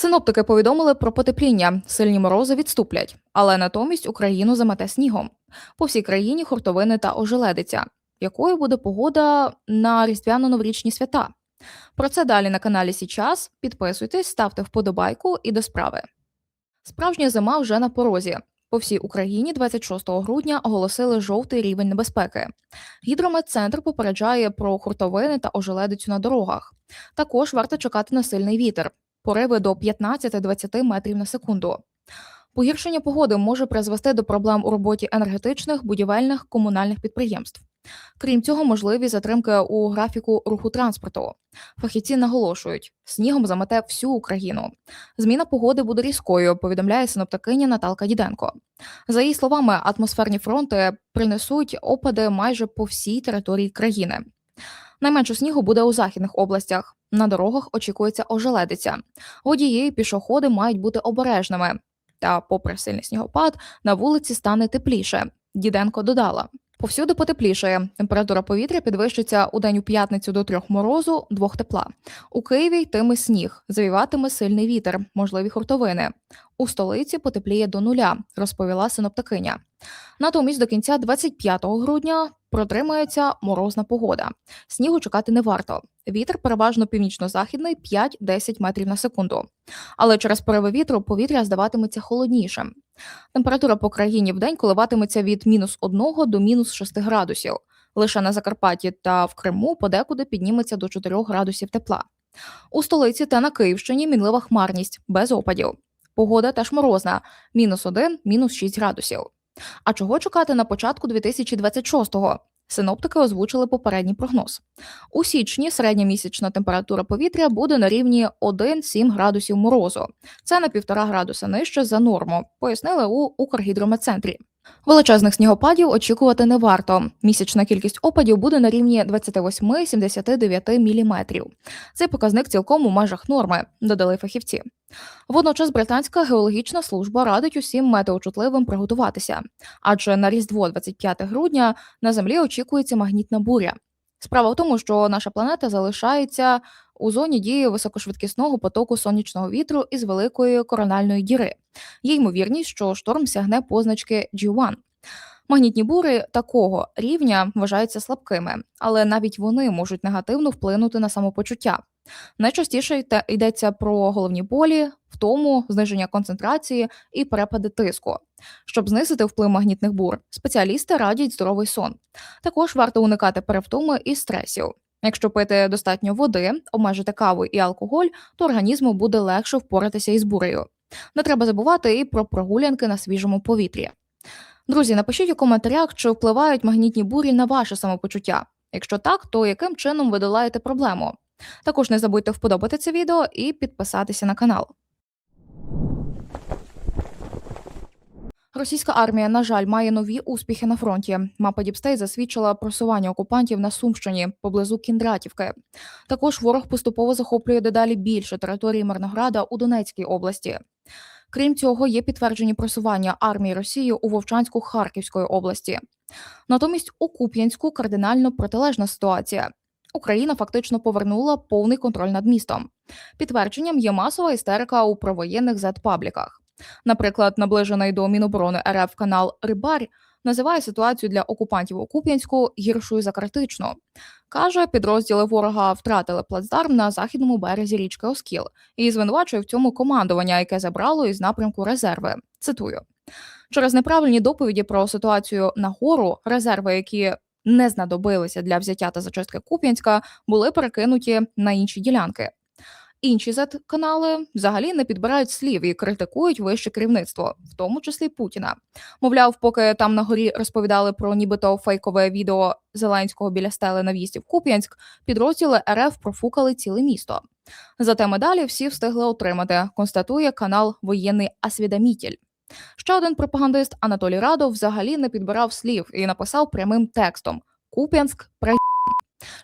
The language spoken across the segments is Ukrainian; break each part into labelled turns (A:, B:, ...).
A: Синоптики повідомили про потепління. Сильні морози відступлять, але натомість Україну замете снігом. По всій країні хуртовини та ожеледиця. Якою буде погода на різдвяно-новорічні свята? Про це далі на каналі Січас. Підписуйтесь, ставте вподобайку і до справи. Справжня зима вже на порозі. По всій Україні 26 грудня оголосили жовтий рівень небезпеки. Гідрометцентр попереджає про хуртовини та ожеледицю на дорогах. Також варто чекати на сильний вітер, пориви до 15-20 метрів на секунду. Погіршення погоди може призвести до проблем у роботі енергетичних, будівельних, комунальних підприємств. Крім цього, можливі затримки у графіку руху транспорту. Фахівці наголошують, снігом замете всю Україну. Зміна погоди буде різкою, повідомляє синоптикиня Наталка Діденко. За її словами, атмосферні фронти принесуть опади майже по всій території країни. Найменше снігу буде у західних областях. На дорогах очікується ожеледиця. Водії і пішоходи мають бути обережними. Та, попри сильний снігопад, на вулиці стане тепліше. Діденко додала. Повсюди потеплішає. Температура повітря підвищиться у день у п'ятницю до трьох морозу, двох тепла. У Києві йтиме сніг, завіватиме сильний вітер, можливі хуртовини. У столиці потепліє до нуля, розповіла синоптикиня. Натомість до кінця 25 грудня протримається морозна погода. Снігу чекати не варто. Вітер переважно північно-західний 5-10 метрів на секунду. Але через пориви вітру повітря здаватиметься холоднішим. Температура по країні в день коливатиметься від мінус 1 до мінус 6 градусів. Лише на Закарпатті та в Криму подекуди підніметься до 4 градусів тепла. У столиці та на Київщині мінлива хмарність без опадів. Погода теж морозна мінус 1, мінус 6 градусів. А чого чекати на початку 2026-го? Синоптики озвучили попередній прогноз. У січні середня місячна температура повітря буде на рівні 1-7 градусів морозу. Це на 1,5 градуса нижче за норму, пояснили у Укргідрометцентрі. Величезних снігопадів очікувати не варто. Місячна кількість опадів буде на рівні 28-79 мм. Цей показник цілком у межах норми, додали фахівці. Водночас британська геологічна служба радить усім метеочутливим приготуватися, адже на Різдво 25 грудня на землі очікується магнітна буря. Справа в тому, що наша планета залишається у зоні дії високошвидкісного потоку сонячного вітру із великої корональної діри. Є ймовірність, що шторм сягне позначки G1. Магнітні бури такого рівня вважаються слабкими, але навіть вони можуть негативно вплинути на самопочуття. Найчастіше йдеться про головні болі, втому, зниження концентрації і перепади тиску. Щоб знизити вплив магнітних бур, спеціалісти радять здоровий сон. Також варто уникати перевтоми і стресів. Якщо пити достатньо води, обмежити каву і алкоголь, то організму буде легше впоратися із бурею. Не треба забувати і про прогулянки на свіжому повітрі. Друзі, напишіть у коментарях, чи впливають магнітні бурі на ваше самопочуття. Якщо так, то яким чином ви долаєте проблему? Також не забудьте вподобати це відео і підписатися на канал. Російська армія, на жаль, має нові успіхи на фронті. Мапа Діпстей засвідчила просування окупантів на Сумщині поблизу Кіндратівки. Також ворог поступово захоплює дедалі більше території Мирнограда у Донецькій області. Крім цього, є підтверджені просування армії Росії у Вовчанську Харківської області. Натомість у Куп'янську кардинально протилежна ситуація. Україна фактично повернула повний контроль над містом. Підтвердженням є масова істерика у провоєнних зет-пабліках. Наприклад, наближений до Міноборони РФ канал Рибар називає ситуацію для окупантів у Куп'янську гіршою за критичну. Каже, підрозділи ворога втратили плацдарм на західному березі річки Оскіл і звинувачує в цьому командування, яке забрало із напрямку резерви. Цитую через неправильні доповіді про ситуацію на гору, резерви, які не знадобилися для взяття та зачистки Куп'янська, були перекинуті на інші ділянки. Інші Z-канали взагалі не підбирають слів і критикують вище керівництво, в тому числі Путіна. Мовляв, поки там на горі розповідали про нібито фейкове відео Зеленського біля стели на в'їзді в Куп'янськ, підрозділи РФ профукали ціле місто. Зате медалі всі встигли отримати, констатує канал Воєнний Освідомітель. Ще один пропагандист Анатолій Радов взагалі не підбирав слів і написав прямим текстом Куп'янськ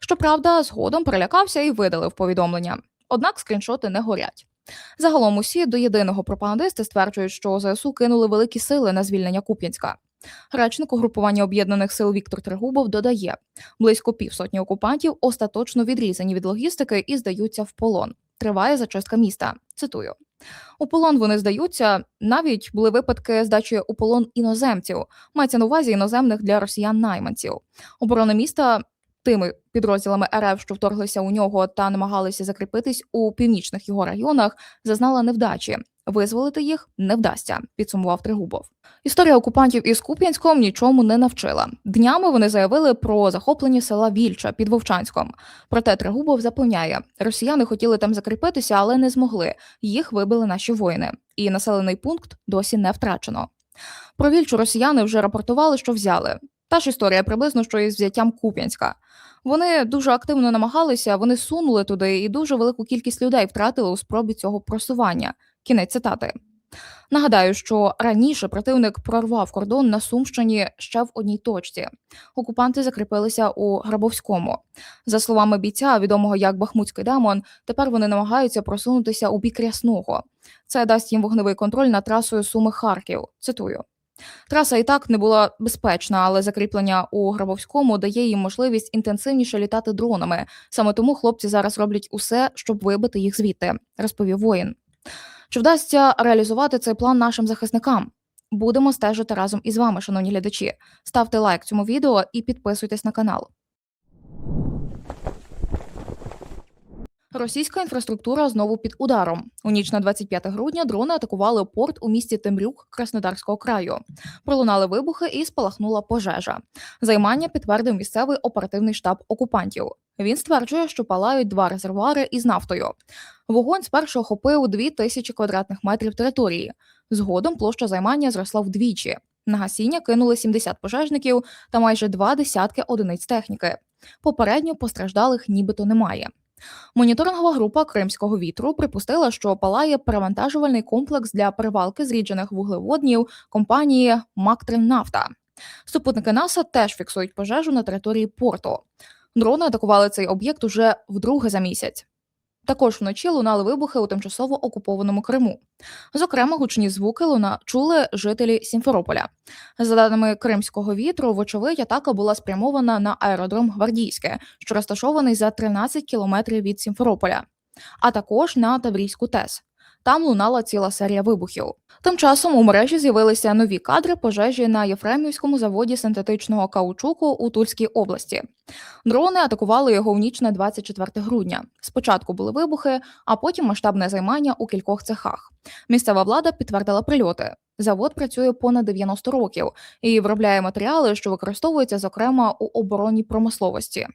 A: Щоправда, згодом перелякався і видалив повідомлення. Однак скріншоти не горять. Загалом усі до єдиного пропагандисти стверджують, що ЗСУ кинули великі сили на звільнення Куп'янська. Речник угрупування об'єднаних сил Віктор Тригубов додає, близько півсотні окупантів остаточно відрізані від логістики і здаються в полон. Триває зачистка міста. Цитую. У полон вони здаються. Навіть були випадки здачі у полон іноземців. Мається на увазі іноземних для росіян найманців. Оборона міста тими підрозділами РФ, що вторглися у нього та намагалися закріпитись у північних його районах, зазнала невдачі. Визволити їх не вдасться, підсумував Тригубов. Історія окупантів із Куп'янськом нічому не навчила. Днями вони заявили про захоплення села Вільча під Вовчанськом. Проте Тригубов запевняє, росіяни хотіли там закріпитися, але не змогли. Їх вибили наші воїни, і населений пункт досі не втрачено. Про Вільчу росіяни вже рапортували, що взяли. Та ж історія приблизно, що із взяттям Куп'янська. Вони дуже активно намагалися, вони сунули туди, і дуже велику кількість людей втратили у спробі цього просування. Кінець цитати. Нагадаю, що раніше противник прорвав кордон на Сумщині ще в одній точці. Окупанти закріпилися у Грабовському. За словами бійця, відомого як Бахмутський демон, тепер вони намагаються просунутися у бік Рясного. Це дасть їм вогневий контроль над трасою Суми Харків. Цитую. Траса і так не була безпечна, але закріплення у Грабовському дає їм можливість інтенсивніше літати дронами. Саме тому хлопці зараз роблять усе, щоб вибити їх звідти, розповів воїн. Чи вдасться реалізувати цей план нашим захисникам? Будемо стежити разом із вами, шановні глядачі. Ставте лайк цьому відео і підписуйтесь на канал. Російська інфраструктура знову під ударом. У ніч на 25 грудня дрони атакували порт у місті Темрюк Краснодарського краю. Пролунали вибухи і спалахнула пожежа. Займання підтвердив місцевий оперативний штаб окупантів. Він стверджує, що палають два резервуари із нафтою. Вогонь спершу охопив 2 тисячі квадратних метрів території. Згодом площа займання зросла вдвічі. На гасіння кинули 70 пожежників та майже два десятки одиниць техніки. Попередньо постраждалих нібито немає. Моніторингова група Кримського вітру припустила, що палає перевантажувальний комплекс для перевалки зріджених вуглеводнів компанії Мактриннафта. Супутники НАСА теж фіксують пожежу на території порту. Дрони атакували цей об'єкт уже вдруге за місяць. Також вночі лунали вибухи у тимчасово окупованому Криму. Зокрема, гучні звуки луна чули жителі Сімферополя. За даними кримського вітру, вочевидь, атака була спрямована на аеродром Гвардійське, що розташований за 13 кілометрів від Сімферополя, а також на Таврійську ТЕС. Там лунала ціла серія вибухів. Тим часом у мережі з'явилися нові кадри пожежі на Єфремівському заводі синтетичного каучуку у Тульській області. Дрони атакували його в ніч на 24 грудня. Спочатку були вибухи, а потім масштабне займання у кількох цехах. Місцева влада підтвердила прильоти. Завод працює понад 90 років і виробляє матеріали, що використовуються зокрема у оборонній промисловості.